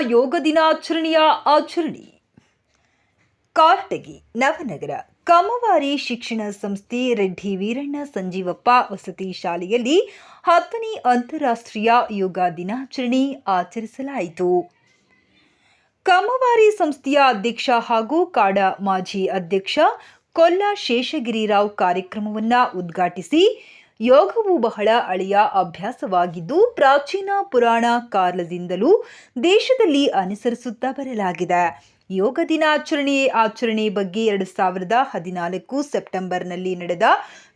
ಯೋಗ ದಿನಾಚರಣೆಯ ಆಚರಣೆ. ಕಾರ್ಟಗಿ ನವನಗರ ಕಮವಾರಿ ಶಿಕ್ಷಣ ಸಂಸ್ಥೆ ರೆಡ್ಡಿ ವೀರಣ್ಣ ಸಂಜೀವಪ್ಪ ವಸತಿ ಶಾಲೆಯಲ್ಲಿ ಹತ್ತನೇ ಅಂತಾರಾಷ್ಟ್ರೀಯ ಯೋಗ ದಿನಾಚರಣೆ ಆಚರಿಸಲಾಯಿತು. ಕಮವಾರಿ ಸಂಸ್ಥೆಯ ಅಧ್ಯಕ್ಷ ಹಾಗೂ ಕಾಡ ಮಾಜಿ ಅಧ್ಯಕ್ಷ ಕೊಲ್ಲ ಶೇಷಗಿರಿರಾವ್ ಕಾರ್ಯಕ್ರಮವನ್ನು ಉದ್ಘಾಟಿಸಿ ಯೋಗವು ಬಹಳ ಹಳೆಯ ಅಭ್ಯಾಸವಾಗಿದ್ದು ಪ್ರಾಚೀನ ಪುರಾಣ ಕಾಲದಿಂದಲೂ ದೇಶದಲ್ಲಿ ಅನುಸರಿಸುತ್ತಾ ಬರಲಾಗಿದೆ. ಯೋಗ ದಿನಾಚರಣೆ ಆಚರಣೆ ಬಗ್ಗೆ ಎರಡು ಸಾವಿರದ ಹದಿನಾಲ್ಕು ಸೆಪ್ಟೆಂಬರ್ನಲ್ಲಿ ನಡೆದ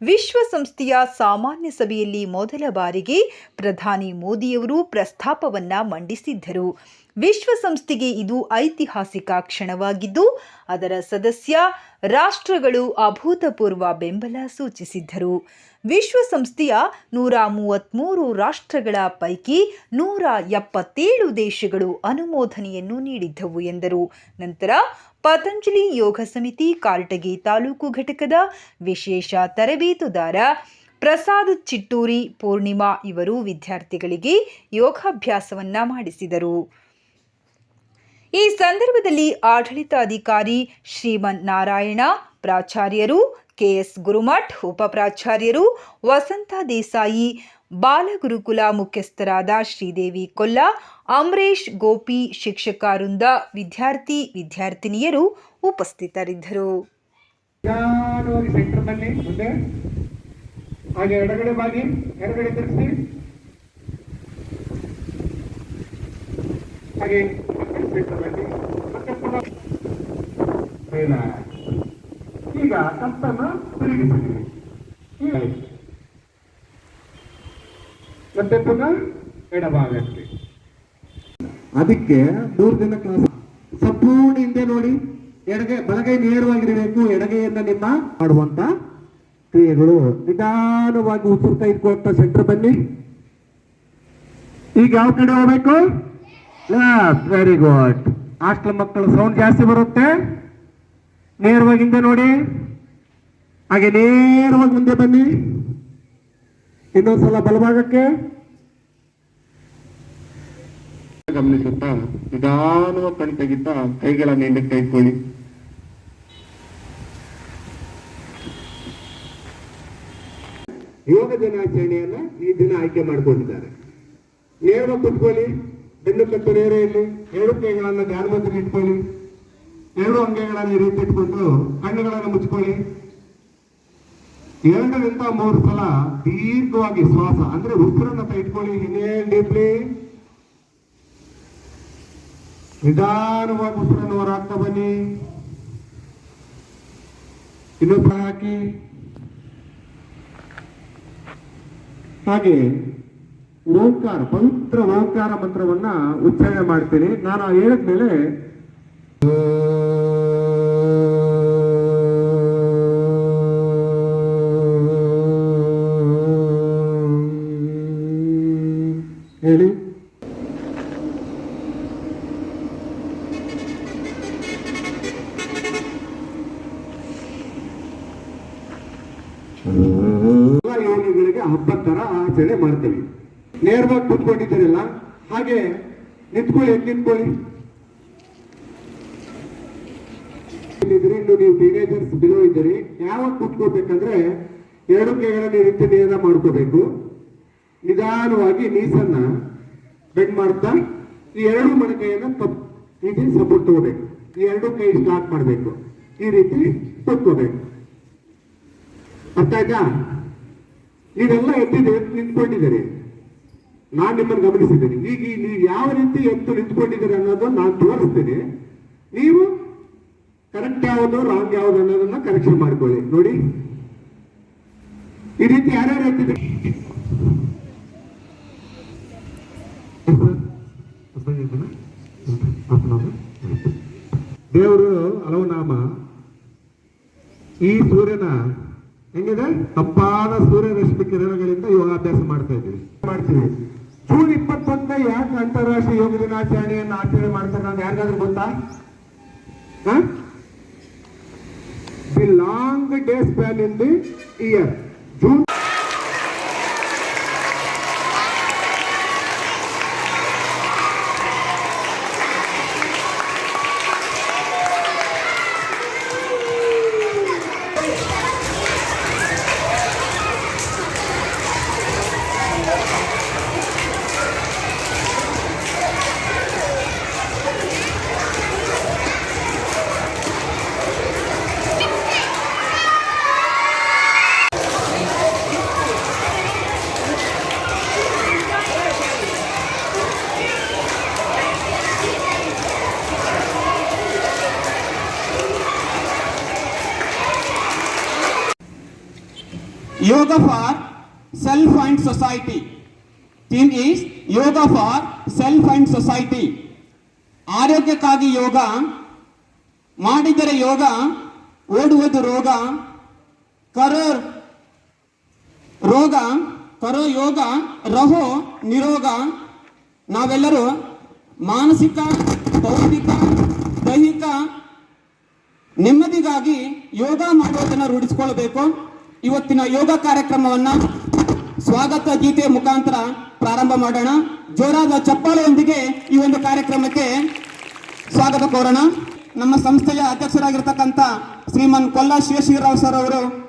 ವಿಶ್ವಸಂಸ್ಥೆಯ ಸಾಮಾನ್ಯ ಸಭೆಯಲ್ಲಿ ಮೊದಲ ಬಾರಿಗೆ ಪ್ರಧಾನಿ ಮೋದಿಯವರು ಪ್ರಸ್ತಾಪವನ್ನು ಮಂಡಿಸಿದ್ದರು. ವಿಶ್ವಸಂಸ್ಥೆಗೆ ಇದು ಐತಿಹಾಸಿಕ ಕ್ಷಣವಾಗಿದ್ದು, ಅದರ ಸದಸ್ಯ ರಾಷ್ಟ್ರಗಳು ಅಭೂತಪೂರ್ವ ಬೆಂಬಲ ಸೂಚಿಸಿದ್ದರು. ವಿಶ್ವಸಂಸ್ಥೆಯ ನೂರ ಮೂವತ್ತ್ಮೂರು ರಾಷ್ಟ್ರಗಳ ಪೈಕಿ ನೂರ ಎಪ್ಪತ್ತೇಳು ದೇಶಗಳು ಅನುಮೋದನೆಯನ್ನು ನೀಡಿದ್ದವು ಎಂದರು. ನಂತರ ಪತಂಜಲಿ ಯೋಗ ಸಮಿತಿ ಕಾರಟಗಿ ತಾಲೂಕು ಘಟಕದ ವಿಶೇಷ ತರಬೇತುದಾರ ಪ್ರಸಾದ್ ಚಿಟ್ಟೂರಿ ಪೂರ್ಣಿಮಾ ಇವರು ವಿದ್ಯಾರ್ಥಿಗಳಿಗೆ ಯೋಗಾಭ್ಯಾಸವನ್ನ ಮಾಡಿಸಿದರು. ಈ ಸಂದರ್ಭದಲ್ಲಿ ಆಡಳಿತಾಧಿಕಾರಿ ಶ್ರೀಮನ್ ನಾರಾಯಣ ಪ್ರಾಚಾರ್ಯರು ಕೆಎಸ್ ಗುರುಮಠ್, ಉಪಪ್ರಾಚಾರ್ಯರು ವಸಂತ ದೇಸಾಯಿ, ಬಾಲಗುರುಕುಲ ಮುಖ್ಯಸ್ಥರಾದ ಶ್ರೀದೇವಿ ಕೊಲ್ಲ ಅಮರೇಶ್ ಗೋಪಿ, ಶಿಕ್ಷಕ ವೃಂದ, ವಿದ್ಯಾರ್ಥಿ, ವಿದ್ಯಾರ್ಥಿನಿಯರು ಉಪಸ್ಥಿತರಿದ್ದರು. ಹಾಗೆ ಬನ್ನಿ ಮತ್ತೆ ಪುನಃ. ಈಗ ಕತ್ತನ್ನು ತಿರುಗಿಸಿದ್ದೀವಿ ಮತ್ತೆ ಪುನಃ ಎಡಭಾಗಕ್ಕೆ ಅದಕ್ಕೆ ಮೂರು ದಿನ ಕ್ಲಾಸ್ ಸಂಪೂರ್ಣ ಹಿಂದೆ ನೋಡಿ, ಎಡಗೆ ಬಲಗೈ ನೇರವಾಗಿರಬೇಕು, ಎಡಗೈಯಿಂದ ನಿಮ್ಮ ಮಾಡುವಂತ ಕ್ರಿಯೆಗಳು ನಿಧಾನವಾಗಿ ಉಸಿರ್ತಾ ಇಟ್ಕೊಳ್ತಾ ಸೆಂಟರ್ ಬನ್ನಿ ಈಗ ಯಾವ ಕಡೆ ಹೋಗ್ಬೇಕು ವೆರಿ ಗುಡ್ ಹಾಸ್ಟೆಲ್ ಮಕ್ಕಳು ಸೌಂಡ್ ಜಾಸ್ತಿ ಬರುತ್ತೆ. ನೇರವಾಗಿ ಹಿಂದೆ ನೋಡಿ. ಹಾಗೆ ನೇರವಾಗಿ ಮುಂದೆ ಬನ್ನಿ. ಇನ್ನೊಂದ್ಸಲ ಬಲಭಾಗಕ್ಕೆ. ಗಮನಿಸುತ್ತಾ, ನಿಧಾನವಾಗಿ ಕಣ್ ತೆಗಿತಾ ಕೈಗಳನ್ನು ಹಿಂದಕ್ಕೆ ಇಟ್ಕೊಳ್ಳಿ ಯೋಗ ದಿನಾಚರಣೆಯನ್ನ ಈ ದಿನ ಆಯ್ಕೆ ಮಾಡ್ಕೊಂಡಿದ್ದಾರೆ. ನೇರವಾಗಿ ಕುತ್ಕೊಳ್ಳಿ. ಬೆನ್ನು ಇಲ್ಲಿ. ಎರಡು ಕೈಗಳನ್ನು ಧ್ಯಾನಮಂತ್ರಿ ಇಟ್ಕೊಳ್ಳಿ. ಎರಡು ಅಂಗೈಗಳನ್ನು ಈ ರೀತಿ ಇಟ್ಕೊಂಡು ಕಣ್ಣುಗಳನ್ನು ಮುಚ್ಕೊಳ್ಳಿ. ಎರಡರಿಂದ ಮೂರು ಸಲ ದೀರ್ಘವಾಗಿ ಶ್ವಾಸ, ಅಂದ್ರೆ ಉಸಿರನ್ನ ಇಟ್ಕೊಳ್ಳಿ. ಇನ್ನೇ ಡೀಪ್ಲಿ ನಿಧಾನವಾಗಿ ಉಸಿರನ್ನು ಹೊರಾಗ್ತಾ ಬನ್ನಿ. ಇನ್ನೊಬ್ಬ ಹಾಕಿ. ಹಾಗೆ ಓಂಕಾರ ಪವಿತ್ರ ಓಂಕಾರ ಮಂತ್ರವನ್ನ ಉಚ್ಚಾರಣೆ ಮಾಡ್ತೀನಿ. ನಾನು ಹೇಳಿದ್ಮೇಲೆ ಹೇಳಿ. ಯೋಗಿಗಳಿಗೆ ಹಬ್ಬದ ತರ ಆಚರಣೆ ಮಾಡ್ತೀವಿ. ನೇರವಾಗಿ ಕೂತ್ಕೊಂಡಿದ್ದೀರಲ್ಲ? ಹಾಗೆ ನಿಂತ್ಕೊಳ್ಳಿ, ಎಲ್ಲಿ ನಿಂತ್ಕೊಳ್ಳಿ? ಇನ್ನು ನೀವು ಟೀನೇಜರ್ಸ್ ಬಿಲೋ ಇದ್ದೀರಿ. ಯಾವಾಗ ಕುತ್ಕೋಬೇಕಂದ್ರೆ ಎರಡು ಕೈಗಳನ್ನು ರೀತಿ ನೇರ ಮಾಡ್ಕೋಬೇಕು. ನಿಧಾನವಾಗಿ ನೀಸನ್ನ ಬೆಂಡ್ ಮಾಡ್ತಾ, ಈ ಎರಡು ಮೊಣಕೈಯನ್ನ ತಪ್ ರೀತಿ ಸಪೋರ್ಟ್ ತಗೋಬೇಕು. ಈ ಎರಡು ಕೈ ಸ್ಟಾರ್ಟ್ ಮಾಡಬೇಕು. ಈ ರೀತಿ ಕೂತ್ಕೋಬೇಕು ಅರ್ಥ ಆಯ್ತಾ? ನೀವೆಲ್ಲ ಎದ್ದಿದೆ ನಿಂತ್ಕೊಂಡಿದ್ದೀರಿ. ನಾನು ನಿಮ್ಮನ್ನು ಗಮನಿಸಿದ್ದೇನೆ. ಈಗ ನೀವು ಯಾವ ರೀತಿ ಎತ್ತು ನಿಂತ್ಕೊಂಡಿದ್ದೀರಿ ಅನ್ನೋದನ್ನು ನಾನು ತೋರಿಸ್ತೇನೆ. ನೀವು ಕರೆಕ್ಟ್ ಯಾವುದು ರಾಂಗ್ ಯಾವುದು ಅನ್ನೋದನ್ನ ಕರೆಕ್ಷನ್ ಮಾಡ್ಕೊಳ್ಳಿ. ನೋಡಿ. ಈ ರೀತಿ ಯಾರ್ಯಾರು ಎದ್ದಿದೆ ದೇವರು ಹಲವು ನಾಮ. ಈ ಸೂರ್ಯನ ಹೆಂಗಿದೆ? ತಪ್ಪಾದ ಸೂರ್ಯ ರಶ್ಮಿ ಕಿರಣಗಳಿಂದ ಯೋಗಾಭ್ಯಾಸ ಮಾಡ್ತಾ ಇದ್ದೀವಿ. ಮಾಡ್ತೀವಿ. ಜೂನ್ ಇಪ್ಪತ್ತೊಂದನೇ ಯಾಕೆ ಅಂತಾರಾಷ್ಟ್ರೀಯ ಯೋಗ ದಿನಾಚರಣೆಯನ್ನು ಆಚರಣೆ ಮಾಡ್ತಾರೆ ನಾನು ಯಾರಿಗಾದ್ರೂ ಗೊತ್ತಾ? The long day span in the year June yoga for self and society. Theme is yoga for self and society. ಆರೋಗ್ಯಕ್ಕಾಗಿ ಯೋಗ, ಮಾಡಿದರೆ ಯೋಗ, ಓಡುವುದು ರೋಗ, ಕರೋ ರೋಗ, ಕರೋ ಯೋಗ, ರಹೋ ನಿರೋಗ ನಾವೆಲ್ಲರೂ ಮಾನಸಿಕ, ಬೌದ್ಧಿಕ, ದೈಹಿಕ ನೆಮ್ಮದಿಗಾಗಿ ಯೋಗ ಮಾಡುವುದನ್ನು ರೂಢಿಸಿಕೊಳ್ಳಬೇಕು ಇವತ್ತಿನ ಯೋಗ ಕಾರ್ಯಕ್ರಮವನ್ನ ಸ್ವಾಗತ ಗೀತೆ ಮುಖಾಂತರ ಪ್ರಾರಂಭ ಮಾಡೋಣ. ಜೋರಾದ ಚಪ್ಪಾಳೆಯೊಂದಿಗೆ ಈ ಒಂದು ಕಾರ್ಯಕ್ರಮಕ್ಕೆ ಸ್ವಾಗತ ಕೋರೋಣ. ನಮ್ಮ ಸಂಸ್ಥೆಯ ಅಧ್ಯಕ್ಷರಾಗಿರ್ತಕ್ಕಂಥ ಶ್ರೀಮನ್ ಕೊಲ್ಲ ಶಿವಶಿವರಾವ್ ಸರ್ ಅವರು